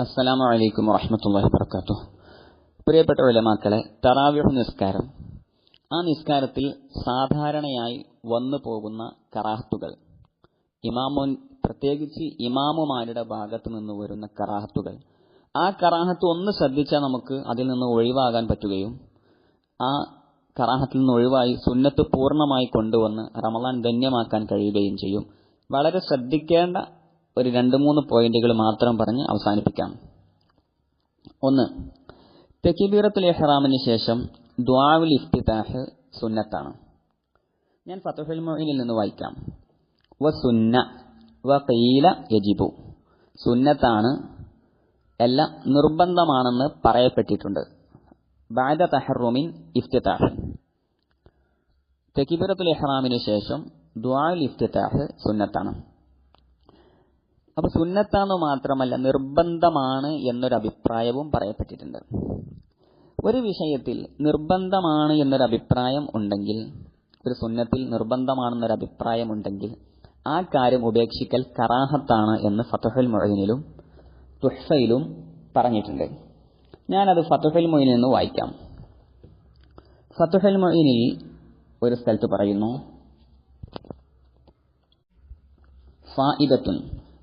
അസ്സലാമു അലൈക്കും വറഹ്മത്തുള്ളാഹി വബറകാതുഹു. പ്രിയപ്പെട്ട വിലമാക്കളെ തറാവിഹ് നിസ്കാരം. ആ നിസ്കാരത്തിൽ സാധാരണയായി വന്നു പോകുന്ന കറാഹത്തുകൾ. ഇമാമോൻ പ്രത്യേകിച്ച് ഇമാമുമാരുടെ ഭാഗത്ത് നിന്ന് വരുന്ന കറാഹത്തുകൾ. ആ കറാഹത്ത് ഒന്ന് ശ്രദ്ധിച്ചാൽ നമുക്ക് അതിൽ നിന്ന് ഒഴിവാകാൻ പറ്റുകയും ആ കറാഹത്തിൽ നിന്ന് ഒഴിവായി സുന്നത്ത് പൂർണമായി കൊണ്ടുവന്ന് റമളാൻ ധന്യമാക്കാൻ കഴിയുകയും ചെയ്യും. വളരെ ശ്രദ്ധിക്കേണ്ട ഒരു രണ്ട് മൂന്ന് പോയിന്റുകൾ മാത്രം പറഞ്ഞ് അവസാനിപ്പിക്കാം. ഒന്ന് തെക്കിബീറത്തുൽ എഹ്റാമിന് ശേഷം ദ്വാവുൽ ഇഫ്തിതാഹ് സുന്നത്താണ്. ഞാൻ ഫത്തുഹുൽ മൊയിനിൽ നിന്ന് വായിക്കാം. വ സുന്ന വ കീല യജിബു. സുന്നത്താണ് എല്ലാം നിർബന്ധമാണെന്ന് പറയപ്പെട്ടിട്ടുണ്ട്. ബാദ തഹറുമിൻ ഇഫ്തിതാഹ്. തെക്കിബീറത്തുൽ എഹ്റാമിന് ശേഷം ദ്വാവിൽ ഇഫ്തിതാഹ് സുന്നത്താണ്. അപ്പൊ സുന്നത്താന്ന് മാത്രമല്ല നിർബന്ധമാണ് എന്നൊരു അഭിപ്രായവും പറയപ്പെട്ടിട്ടുണ്ട്. ഒരു വിഷയത്തിൽ നിർബന്ധമാണ് എന്നൊരു അഭിപ്രായം ഉണ്ടെങ്കിൽ ഒരു സുന്നത്തിൽ നിർബന്ധമാണെന്നൊരു അഭിപ്രായം ഉണ്ടെങ്കിൽ ആ കാര്യം ഉപേക്ഷിക്കൽ കറാഹത്താണ് എന്ന് ഫതഹുൽ മൊഴിനിലും തുഹ്സയിലും പറഞ്ഞിട്ടുണ്ട്. ഞാനത് ഫതഹുൽ മൊഴിനിൽ നിന്ന് വായിക്കാം. ഫതഹുൽ മൊഴിനിൽ ഒരു സ്ഥലത്ത് പറയുന്നു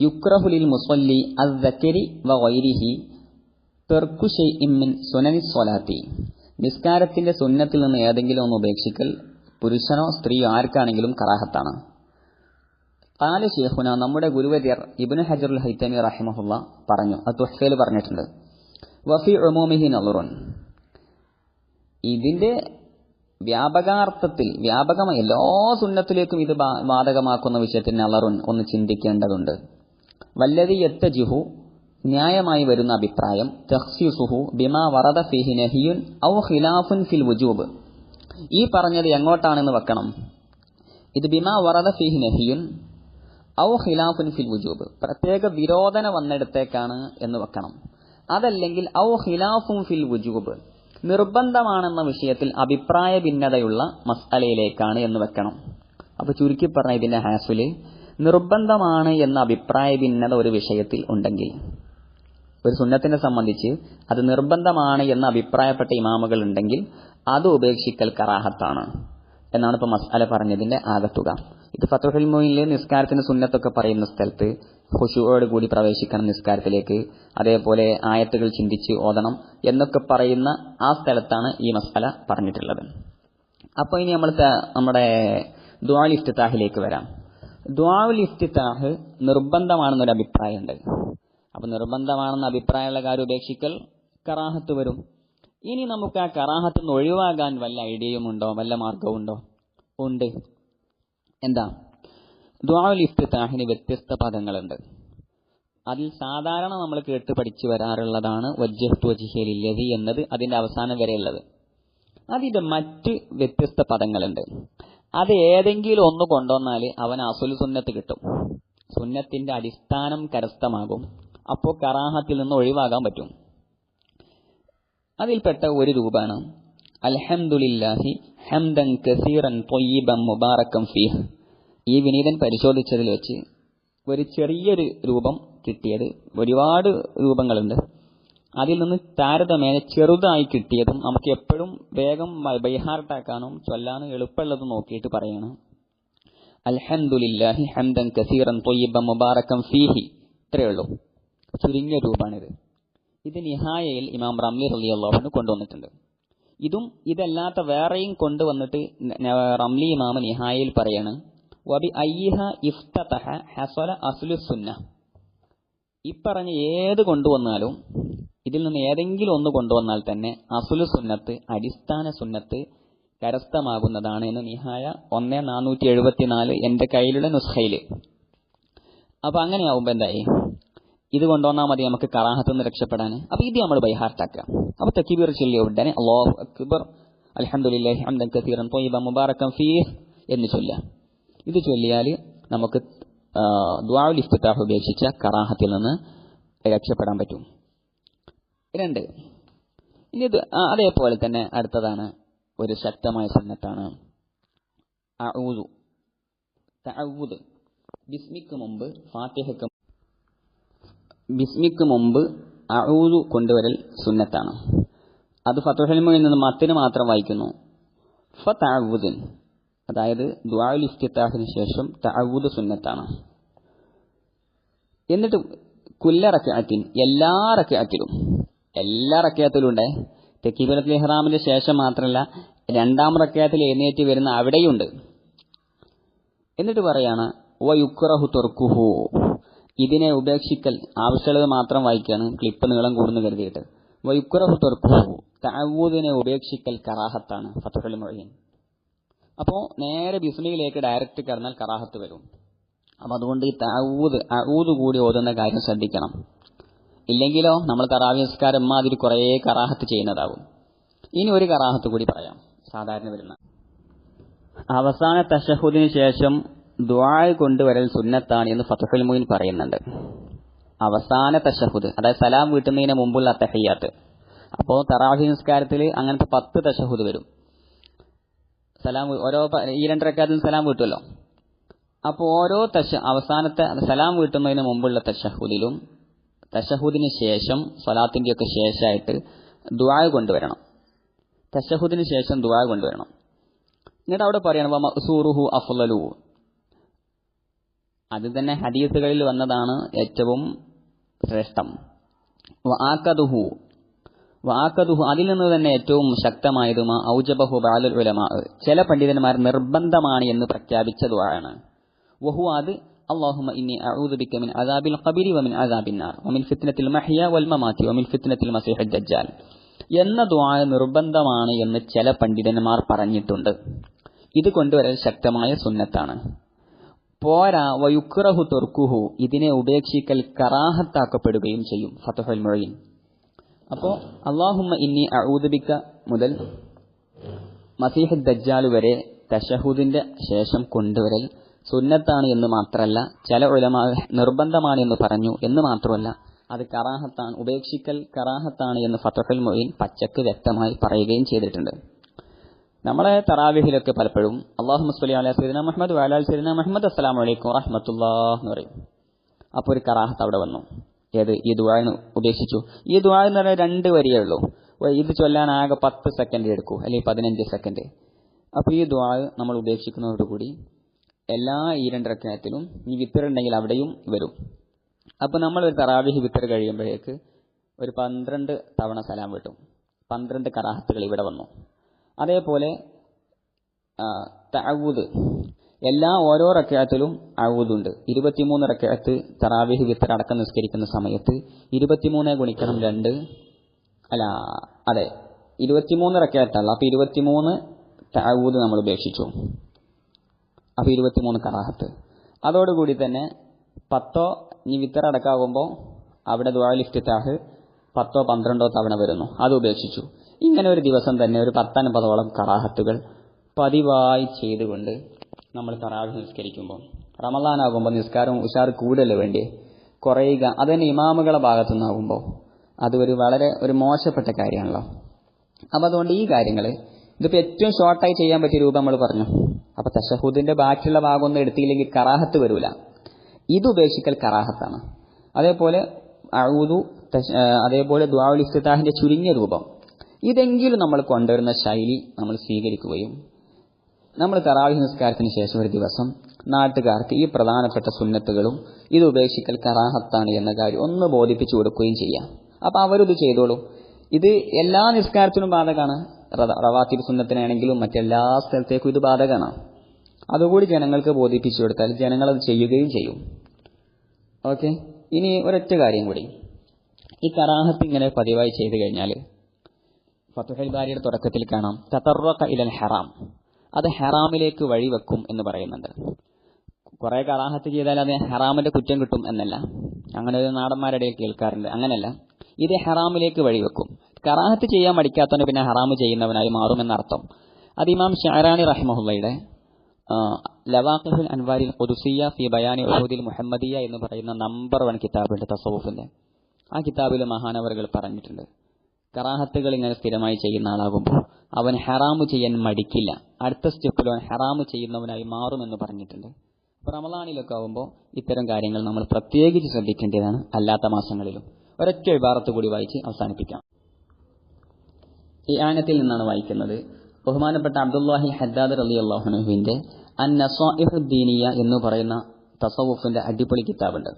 യുക്രഹുലിൽ മുസല്ലി അദ്ദക്കരി വ വൈരിഹി തെർക്കു ഷെയ്ഇൻ മിൻ സുനനി സ്വലാത്തി. നിസ്കാരത്തിന്റെ സുന്നത്തിൽ നിന്ന് ഏതെങ്കിലും ഒന്ന് ഉപേക്ഷിക്കൽ പുരുഷനോ സ്ത്രീയോ ആർക്കാണെങ്കിലും കറാഹത്താണ്. കാല ഷേഖുന നമ്മുടെ ഗുരുവര്യർ ഇബ്നു ഹജറുൽ ഹൈത്തമി റഹിമഹുല്ല പറഞ്ഞു അത് തുഹ്ഫയിൽ പറഞ്ഞിട്ടുണ്ട്. വഫി ഒമോമിഹി നളുറുൻ ഇതിന്റെ വ്യാപകാർത്ഥത്തിൽ വ്യാപകമായി എല്ലാ സുന്നത്തിലേക്കും ഇത് ബാധകമാക്കുന്ന വിഷയത്തിൽ നളറുൻ ഒന്ന് ചിന്തിക്കേണ്ടതുണ്ട്. വല്ലതി യത്തജിഹു ന്യായമായി വരുന്ന അഭിപ്രായം തഹ്സിസുഹു ബിമാ വറദ ഫിഹി നഹിയുൻ ഔ ഖിലാഫുൻ ഫിൽ വുജൂബ്. ഈ പറഞ്ഞത് എങ്ങോട്ടാണെന്ന് വെക്കണം? ഇത് ബിമാ വറദ ഫിഹി നഹിയുൻ ഔ ഖിലാഫുൻ ഫിൽ വുജൂബ്. പ്രത്യേക വിരോധന വന്നിടത്തേക്കാണ് എന്ന് വെക്കണം. അതല്ലെങ്കിൽ ഔ ഖിലാഫുൻ ഫിൽ വുജൂബ് നിർബന്ധമാണെന്ന വിഷയത്തിൽ അഭിപ്രായ ഭിന്നതയുള്ള മസ്അലയിലേക്കാണ് എന്ന് വെക്കണം. അപ്പൊ ചുരുക്കി പറഞ്ഞ ഇതിന്റെ ഹാസുൽ നിർബന്ധമാണ് എന്ന അഭിപ്രായ ഭിന്നത ഒരു വിഷയത്തിൽ ഉണ്ടെങ്കിൽ ഒരു സുന്നത്തിനെ സംബന്ധിച്ച് അത് നിർബന്ധമാണ് എന്ന് അഭിപ്രായപ്പെട്ട ഇമാമുകൾ ഉണ്ടെങ്കിൽ അത് ഉപേക്ഷിക്കൽ കറാഹത്താണ്. എന്നാണ് ഇപ്പൊ മസാല പറഞ്ഞതിന്റെ ആകത്തുക. ഇത് ഫത്തുഹുൽ മൊയിനിലെ നിസ്കാരത്തിന് സുന്നത്തൊക്കെ പറയുന്ന സ്ഥലത്ത് ഹുഷുവോട് കൂടി പ്രവേശിക്കണം നിസ്കാരത്തിലേക്ക് അതേപോലെ ആയത്തുകൾ ചിന്തിച്ച് ഓതണം എന്നൊക്കെ പറയുന്ന ആ സ്ഥലത്താണ് ഈ മസാല പറഞ്ഞിട്ടുള്ളത്. അപ്പൊ ഇനി നമ്മൾ നമ്മുടെ ദ്വാൽ ഇഫ്തിത്താഹിലേക്ക് വരാം. ദ്വാവുൽ ഇഫ്തിത്താഹ് നിർബന്ധമാണെന്നൊരു അഭിപ്രായമുണ്ട്. അപ്പൊ നിർബന്ധമാണെന്ന അഭിപ്രായമുള്ള കാര്യം ഉപേക്ഷിക്കൽ കറാഹത്ത് വരും. ഇനി നമുക്ക് ആ കറാഹത്ത് നിന്ന് ഒഴിവാകാൻ വല്ല ഐഡിയയും ഉണ്ടോ? വല്ല മാർഗവും ഉണ്ടോ? ഉണ്ട്. എന്താ? ദ്വാവുൽ ഇഫ്തിത്താഹിന് വ്യത്യസ്ത പദങ്ങളുണ്ട്. അതിൽ സാധാരണ നമ്മൾ കേട്ട് പഠിച്ചു വരാറുള്ളതാണ് വജിഹലില്ലതി എന്നത് അതിന്റെ അവസാനം വരെയുള്ളത്. അതിന്റെ മറ്റ് വ്യത്യസ്ത പദങ്ങളുണ്ട്. അത് ഏതെങ്കിലും ഒന്ന് കൊണ്ടുവന്നാൽ അവൻ അസുൽ സുന്നത്ത് കിട്ടും. സുന്നത്തിന്റെ അടിസ്ഥാനം കരസ്ഥമാകും. അപ്പോൾ കറാഹത്തിൽ നിന്ന് ഒഴിവാകാൻ പറ്റും. അതിൽപ്പെട്ട ഒരു രൂപാണ് അൽഹംദുലില്ലാഹി ഹംദൻ കസീറൻ തൊയ്യബൻ മുബാറക്കം ഫീഹ്. ഈ വിനീതൻ പരിശോധിച്ചതിൽ വെച്ച് ഒരു ചെറിയൊരു രൂപം കിട്ടിയത്. ഒരുപാട് രൂപങ്ങളുണ്ട്. അതിൽ നിന്ന് താരതമ്യേന ചെറുതായി കിട്ടിയതും നമുക്ക് എപ്പോഴും വേഗം ബൈഹാർട്ടാക്കാനും ചൊല്ലാനും എളുപ്പമുള്ളത് നോക്കിയിട്ട് പറയണം. അൽഹന്ദുലില്ലാഹി ഹംദൻ കസീറൻ തൊയ്യബ മുബാറക്കം ഫീഹി. ഇത്രയേ ഉള്ളൂ. ചുരുങ്ങിയ രൂപമാണിത് ഇത് നിഹായയിൽ ഇമാം റംലി റലി അള്ളാഹുന് കൊണ്ടുവന്നിട്ടുണ്ട്. ഇതും ഇതല്ലാത്ത വേറെയും കൊണ്ടുവന്നിട്ട് റംലി ഇമാമ നിഹായയിൽ പറയാണ്. വബി അയ്യഹ ഇഫ്തഹ ഹസല അസ്ലു സുന്ന ഇപ്പറഞ്ഞ ഏത് കൊണ്ടുവന്നാലും ഇതിൽ നിന്ന് ഏതെങ്കിലും ഒന്ന് കൊണ്ടുവന്നാൽ തന്നെ അസുലു സുന്നത്ത് അടിസ്ഥാന സുന്നത്ത് കരസ്ഥമാകുന്നതാണ് എന്ന് നിഹായ ഒന്ന് നാനൂറ്റി എഴുപത്തിനാല് എന്റെ കയ്യിലുള്ള നുസ്ഖയിൽ അപ്പൊ അങ്ങനെയാവുമ്പോ എന്തായി? ഇത് കൊണ്ടുവന്നാൽ മതി നമുക്ക് കറാഹത്ത് നിന്ന് രക്ഷപ്പെടാൻ. അപ്പൊ ഇത് നമ്മൾ ബൈഹാർട്ടാക്കുക. അപ്പൊ തക്കീബീർ ചൊല്ലിയ ഉടനെ അള്ളാഹു അക്ബർ അലഹമുല്ലാഹി ഹംദൻ കസീറൻ എന്ന് ചൊല്ലുക. ഇത് ചൊല്ലിയാൽ നമുക്ക് ദ്വാവുൽ ഇഫ്താഹ് ഉപേക്ഷിച്ച കറാഹത്തിൽ നിന്ന് രക്ഷപ്പെടാൻ പറ്റും. രണ്ട്. ഇനി ഇത് അതേപോലെ തന്നെ അടുത്തതാണ് ഒരു ശക്തമായ സുന്നത്താണ് അഊദു. ബിസ്മിക്ക് മുമ്പ് ഫാത്തിഹയ്ക്ക് ബിസ്മിക്ക് മുമ്പ് അഊദു കൊണ്ടുവരൽ സുന്നത്താണ്. അത് ഫത്തുഹൽമുയിൽ നിന്ന് മത്തിന് മാത്രം വായിക്കുന്നു. ഫ അതായത് ഇഫ്തിതാഹിന് ശേഷം തഅവുദ് സുന്നത്താണ്. എന്നിട്ട് കുല്ല റക്അത്തിൻ എല്ലാ റക്അത്തിലും എല്ലാ റക്കയത്തിലും ഉണ്ട് തെക്കീബുലത്തുൽ ഇഹ്റാമിന്റെ ശേഷം മാത്രമല്ല രണ്ടാം റക്കയത്തിൽ എഴുന്നേറ്റ് വരുന്ന അവിടെയുണ്ട്. എന്നിട്ട് പറയാണ് വയുക്കുറഹു തുർക്കുഹു. ഇതിനെ ഉപേക്ഷിക്കൽ ആവശ്യമുള്ളത് മാത്രം വായിക്കുകയാണ് ക്ലിപ്പ് നീളം കൂടുന്നു കരുതിയിട്ട്. വയുക്കുറഹു തുർക്കുഹു. തഅവൂദിനെ ഉപേക്ഷിക്കൽ കറാഹത്താണ്. ഫത്തുഹുൽ മൊഴിയൻ അപ്പോൾ നേരെ ബിസ്മിയിലേക്ക് ഡയറക്റ്റ് കടന്നാൽ കറാഹത്ത് വരും. അപ്പം അതുകൊണ്ട് ഈ തഅവൂദ് അഊദ് കൂടി ഓതുന്ന കാര്യം ശ്രദ്ധിക്കണം. ഇല്ലെങ്കിലോ നമ്മൾ കറാവിസ്കാരം മാതിരി കുറേ കറാഹത്ത് ചെയ്യുന്നതാവും. ഇനി ഒരു കറാഹത്ത് കൂടി പറയാം. സാധാരണ വരുന്ന. അവസാന തഷഹുദിന് ശേഷം ദ്വാഴ് കൊണ്ടുവരൽ സുന്നത്താണ് എന്ന് ഫതഫുൽ മുയിൻ പറയുന്നുണ്ട്. അവസാന തഷഹുദ് അതായത് സലാം വീട്ടുന്നതിന് മുമ്പുള്ള അത്തഹയ്യാത്ത് അപ്പോൾ തറാഹി നിസ്കാരത്തിൽ അങ്ങനത്തെ പത്ത് തഷഹുദ് വരും. സലാം ഓരോ ഈ രണ്ട് റക്കാത്തിൽ സലാം വീട്ടുമല്ലോ അപ്പോൾ ഓരോ തശ അവസാനത്തെ സലാം വീട്ടുന്നതിന് മുമ്പുള്ള തഷഹുദിലും തഷഹുദിന് ശേഷം സ്വലാത്തിന്റെയൊക്കെ ശേഷമായിട്ട് ദുആ കൊണ്ടുവരണം. തശഹുദിന് ശേഷം ദുആ കൊണ്ടുവരണം. എന്നിട്ട് അവിടെ പറയണം മസൂറുഹു അഫ്ലലു. അത് തന്നെ ഹദീസുകളിൽ വന്നതാണ് ഏറ്റവും ശ്രേഷ്ഠം. വാക്കതുഹു വാക്കതുഹു അതിൽ നിന്ന് തന്നെ ഏറ്റവും ശക്തമായതും ഔജബഹു ബാലുൽ ചില പണ്ഡിതന്മാർ നിർബന്ധമാണ് എന്ന് പ്രഖ്യാപിച്ച ദുആണ് വഹു അത് اللهم إني أعوذ بك من عذاب القبر ومن عذاب النار ومن فتنة المحيا والممات ومن فتنة المسيح الدجال എന്ന ദുആ നിർബന്ധമാണ് എന്ന് ചില പണ്ഡിതന്മാർ പറഞ്ഞിട്ടുണ്ട് ഇത് കൊണ്ടുവരൽ ശക്തമായ സുന്നത്താണ് പോരാ വയുക്കുറഹു തുർക്കുഹു ഇതിനെ ഉപേക്ഷിക്കൽ കറാഹത്താക്കപ്പെടുകയും ചെയ്യും ഫത്തുഹുൽ മുഴീൻ അപ്പോൾ അള്ളാഹുമ്മ ഇന്നി അഊദുബിക്ക മുതൽ മസീഹ് ദജ്ജാൽ വരെ തഷഹുദിന്റെ ശേഷം കൊണ്ടുവരൽ സുന്നത്താണ് എന്ന് മാത്രമല്ല ചില ഉലമാ നിർബന്ധമാണ് എന്ന് പറഞ്ഞു എന്ന് മാത്രമല്ല അത് കറാഹത്താണ് ഉപേക്ഷിക്കൽ കറാഹത്താണ് എന്ന് ഫത്തഹുൽ മൊയ്ൻ പച്ചക്ക് വ്യക്തമായി പറയുകയും ചെയ്തിട്ടുണ്ട്. നമ്മളെ തറാവിഹിലൊക്കെ പലപ്പോഴും അള്ളാഹു മുസ്ലി അലൈഹി സൈദന മുഹമ്മദ് വാലാൽ സൈദന മുഹമ്മദ് അസ്സലാമു വലൈക്കും റഹ്മത്തുല്ലാ എന്ന് പറയും. അപ്പോൾ ഒരു കറാഹത്ത് അവിടെ വന്നു. ഏത്? ഈ ദുവാന്ന് ഉപേക്ഷിച്ചു. ഈ ദുവാ എന്ന് പറഞ്ഞാൽ രണ്ട് വരിയേ ഉള്ളൂ. ഇത് ചൊല്ലാൻ ആകെ പത്ത് സെക്കൻഡ് എടുക്കൂ അല്ലെങ്കിൽ പതിനഞ്ച് സെക്കൻഡ്. അപ്പോൾ ഈ ദുവാ നമ്മൾ ഉപേക്ഷിക്കുന്നതോടുകൂടി എല്ലാ ഈ രണ്ടരക്കയത്തിലും ഈ വിത്തറുണ്ടെങ്കിൽ അവിടെയും വരും. അപ്പോൾ നമ്മൾ ഒരു തറാവിഹ് വിത്തർ കഴിയുമ്പോഴേക്ക് ഒരു പന്ത്രണ്ട് തവണ സലാം വിട്ടും. പന്ത്രണ്ട് കറാഹത്തുകൾ ഇവിടെ വന്നു. അതേപോലെ തഅവൂദ് എല്ലാ ഓരോ റക്കയത്തിലും അഴുതുണ്ട് ഇരുപത്തിമൂന്ന് റക്കയത്ത് തറാവിഹ് വിത്തർ അടക്കം നിസ്കരിക്കുന്ന സമയത്ത് ഇരുപത്തിമൂന്ന് ഗുണിക്കണം രണ്ട്. അല്ല അതെ ഇരുപത്തിമൂന്ന് റക്കയത്തല്ല. അപ്പൊ ഇരുപത്തിമൂന്ന് തഅവൂദ് നമ്മൾ ഉപേക്ഷിച്ചു. അപ്പൊ ഇരുപത്തിമൂന്ന് കറാഹത്ത്. അതോടുകൂടി തന്നെ പത്തോ ഇനി വിത്തർ അടക്കാകുമ്പോൾ അവിടെ ദ്വാലിഫ്റ്റിത്താഹ് പത്തോ പന്ത്രണ്ടോ തവണ വരുന്നു. അത് ഉപേക്ഷിച്ചു. ഇങ്ങനെ ഒരു ദിവസം തന്നെ ഒരു പത്തൻപതോളം കറാഹത്തുകൾ പതിവായി ചെയ്തുകൊണ്ട് നമ്മൾ തറാവ് നിസ്കരിക്കുമ്പോൾ. റമദാനാകുമ്പോൾ നിസ്കാരം ഉഷാർ കൂടല്ലേ വേണ്ടി കുറയുക. അത് തന്നെ ഇമാമുകളെ ഭാഗത്തു നിന്നാകുമ്പോൾ അത് ഒരു വളരെ ഒരു മോശപ്പെട്ട കാര്യമാണല്ലോ. അപ്പോൾ അതുകൊണ്ട് ഈ കാര്യങ്ങൾ ഇതിപ്പോൾ ഏറ്റവും ഷോർട്ടായി ചെയ്യാൻ പറ്റിയ രൂപം നമ്മൾ പറഞ്ഞു. അപ്പം തഷഹുദിന്റെ ബാക്കിയുള്ള ഭാഗമൊന്നും എടുത്തില്ലെങ്കിൽ കറാഹത്ത് വരൂല. ഇത് ഉപേക്ഷിക്കൽ കറാഹത്താണ്. അതേപോലെ അഴുതു അതേപോലെ ദ്വാവുൽ ഇഫ്തിതാഹിന്റെ ചുരുങ്ങിയ രൂപം. ഇതെങ്കിലും നമ്മൾ കൊണ്ടുവരുന്ന ശൈലി നമ്മൾ സ്വീകരിക്കുകയും നമ്മൾ തറാവി നിസ്കാരത്തിന് ശേഷം ഒരു ദിവസം നാട്ടുകാർക്ക് ഈ പ്രധാനപ്പെട്ട സുന്നത്തുകളും ഇത് ഉപേക്ഷിക്കൽ കറാഹത്താണ് എന്ന കാര്യം ഒന്ന് ബോധിപ്പിച്ചു കൊടുക്കുകയും ചെയ്യാം. അപ്പം അവരിത് ചെയ്തോളൂ. ഇത് എല്ലാ നിസ്കാരത്തിനും ബാധകമാണ്. റവാത്തിരി സുന്നത്തിനാണെങ്കിലും മറ്റെല്ലാ സ്ഥലത്തേക്കും ഇത് ബാധകമാണ്. അതുകൂടി ജനങ്ങൾക്ക് ബോധിപ്പിച്ചു കൊടുത്താൽ ജനങ്ങൾ അത് ചെയ്യുകയും ചെയ്യും. ഓക്കെ? ഇനി ഒരൊറ്റ കാര്യം കൂടി. ഈ കറാഹത്ത് ഇങ്ങനെ പതിവായി ചെയ്തു കഴിഞ്ഞാൽ ഫത്തുഹൽ ബാരിയുടെ തുടക്കത്തിൽ കാണാം തത്തറക്ക ഇലൽ ഹെറാം അത് ഹറാമിലേക്ക് വഴിവെക്കും എന്ന് പറയുന്നുണ്ട്. കുറെ കറാഹത്ത് ചെയ്താൽ അത് ഹറാമിന്റെ കുറ്റം കിട്ടും എന്നല്ല. അങ്ങനെ ഒരു നാടന്മാരുടെ കേൾക്കാറുണ്ട്. അങ്ങനെയല്ല ഇത് ഹറാമിലേക്ക് വഴിവെക്കും. കറാഹത്ത് ചെയ്യാൻ മടിക്കാത്തവന് പിന്നെ ഹറാമ് ചെയ്യുന്നവനായി മാറുമെന്നർത്ഥം അത് ഇമാം ഷാരാണി റഹ്മുള്ളയുടെ ലവാഖുൽ അൻവാരിൽ ഒതുസിയ ഫി ബയാനി ഉഹൂദിൽ മുഹമ്മദിയ എന്ന് പറയുന്ന നമ്പർ വൺ കിതാബുണ്ട് തസവുഫിന്റെ ആ കിതാബിൽ മഹാനവറുകൾ പറഞ്ഞിട്ടുണ്ട്. കറാഹത്തുകൾ ഇങ്ങനെ സ്ഥിരമായി ചെയ്യുന്ന ആളാകുമ്പോൾ അവൻ ഹറാമു ചെയ്യാൻ മടിക്കില്ല. അടുത്ത സ്റ്റെപ്പിൽ അവൻ ഹറാമു ചെയ്യുന്നവനായി മാറുമെന്ന് പറഞ്ഞിട്ടുണ്ട്. റമലാനിലൊക്കെ ആകുമ്പോൾ ഇത്തരം കാര്യങ്ങൾ നമ്മൾ പ്രത്യേകിച്ച് ശ്രദ്ധിക്കേണ്ടതാണ് അല്ലാത്ത മാസങ്ങളിലും. ഒരൊറ്റ വിഭാഗത്ത് കൂടി വായിച്ച് അവസാനിപ്പിക്കാം. ഈ ആനത്തിൽ നിന്നാണ് വായിക്കുന്നത്. ബഹുമാനപ്പെട്ട അബ്ദുല്ലാഹി ഹദ്ദാദ് അലി അള്ളാഹുനുവിന്റെ അൻ നസോഹുദ്ദീനിയ എന്ന് പറയുന്ന തസവുഫിന്റെ അടിപൊളി കിതാബുണ്ട്.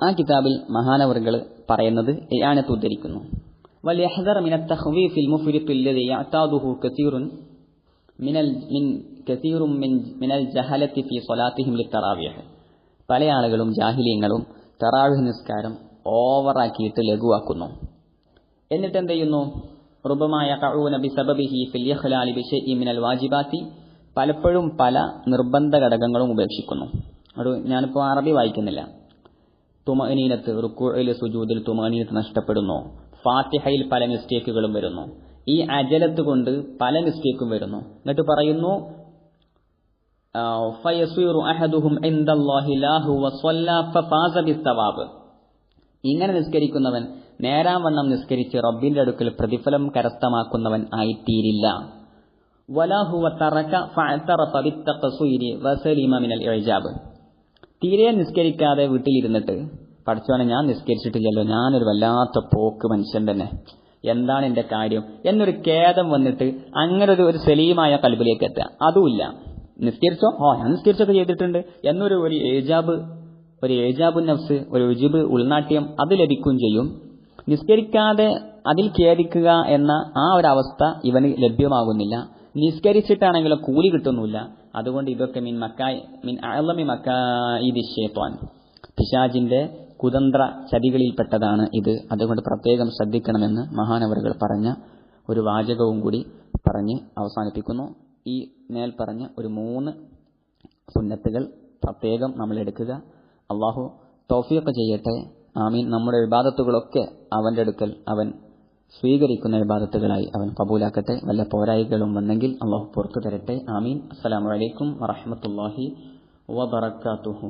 ആ കിതാബിൽ മഹാനവറുകൾ പറയുന്നത് ഈ ആനത്ത് ഉദ്ധരിക്കുന്നു. യഅതാദുഹു മിനൽ മിൻ മിൻ ജഹലത്തി ഫി സ്വലാത്തിഹിം പല ആളുകളും ജാഹിലിയങ്ങളും തറാവിഹ് നിസ്കാരം ഓവറാക്കിയിട്ട് ലഘുവാക്കുന്നു. എന്നിട്ട് എന്ത് ചെയ്യുന്നു ബിസബബിഹി ഫിൽ മിനൽ വാജിബാത്തി പലപ്പോഴും പല നിർബന്ധ ഘടകങ്ങളും ഉപേക്ഷിക്കുന്നു. ഒരു ഞാനിപ്പോൾ അറബി വായിക്കുന്നില്ല. തുമനീനത്ത് റുക്കുഴയിൽ സുജൂദിൽ തുമനീനത്ത് നഷ്ടപ്പെടുന്നു. ഫാത്തിഹയിൽ പല മിസ്റ്റേക്കുകളും വരുന്നു. ഈ അജലത്ത് കൊണ്ട് പല മിസ്റ്റേക്കും വരുന്നു. എന്നിട്ട് പറയുന്നു ഇങ്ങനെ നിസ്കരിക്കുന്നവൻ നേരാവണ്ണം നിസ്കരിച്ച് റബ്ബിന്റെ അടുക്കൽ പ്രതിഫലം കരസ്ഥമാക്കുന്നവൻ ആയിത്തീരില്ല. തീരെ നിസ്കരിക്കാതെ വീട്ടിലിരുന്നിട്ട് പഠിച്ചോനെ ഞാൻ നിസ്കരിച്ചിട്ടില്ലല്ലോ ഞാനൊരു വല്ലാത്ത പോക്ക് മനുഷ്യൻ തന്നെ. എന്താണ് എന്റെ കാര്യം? എന്നൊരു ഖേദം വന്നിട്ട് അങ്ങനെ ഒരു സലീമായ കൽബിലേക്ക് എത്തുക. അതുമില്ല. നിസ്കരിച്ചോ? ഓ ഞാൻ നിസ്കരിച്ചൊക്കെ ചെയ്തിട്ടുണ്ട്. എന്നൊരു ഒരു ഏജാബ് ഒരു ഏജാബു നഫ്സ് ഒരു ഉജിബ് ഉൾനാട്യം അത് ലഭിക്കുകയും ചെയ്യും. നിസ്കരിക്കാതെ അതിൽ ഖേദിക്കുക എന്ന ആ ഒരു അവസ്ഥ ഇവന് ലഭ്യമാകുന്നില്ല. നിസ്കരിച്ചിട്ടാണെങ്കിലും കൂലി കിട്ടുന്നില്ല. അതുകൊണ്ട് ഇതൊക്കെ മിൻ മക്കായ് മിൻ അളമി മക്കായി ദിശേപ്പാൻ പിശാജിന്റെ കുതന്ത്ര ചതികളിൽപ്പെട്ടതാണ് ഇത്. അതുകൊണ്ട് പ്രത്യേകം ശ്രദ്ധിക്കണമെന്ന് മഹാനവറുകൾ പറഞ്ഞ ഒരു വാചകവും കൂടി പറഞ്ഞ് അവസാനിപ്പിക്കുന്നു. ഈ മേൽ പറഞ്ഞ ഒരു മൂന്ന് സുന്നത്തുകൾ പ്രത്യേകം നമ്മൾ എടുക്കുക അള്ളാഹു തൗഫീഖ് ചെയ്യട്ടെ. ആമീൻ നമ്മുടെ വിവാദത്തുകളൊക്കെ അവന്റെ അടുക്കൽ അവൻ സ്വീകരിക്കുന്ന വിവാദത്തുകളായി അവൻ കബൂലാക്കട്ടെ. വല്ല പോരായികളും വന്നെങ്കിൽ അള്ളാഹു പുറത്തു തരട്ടെ ആമീൻ. അസ്സലാമു അലൈക്കും വറഹമത്തല്ലാഹി വബറക്കാത്തുഹു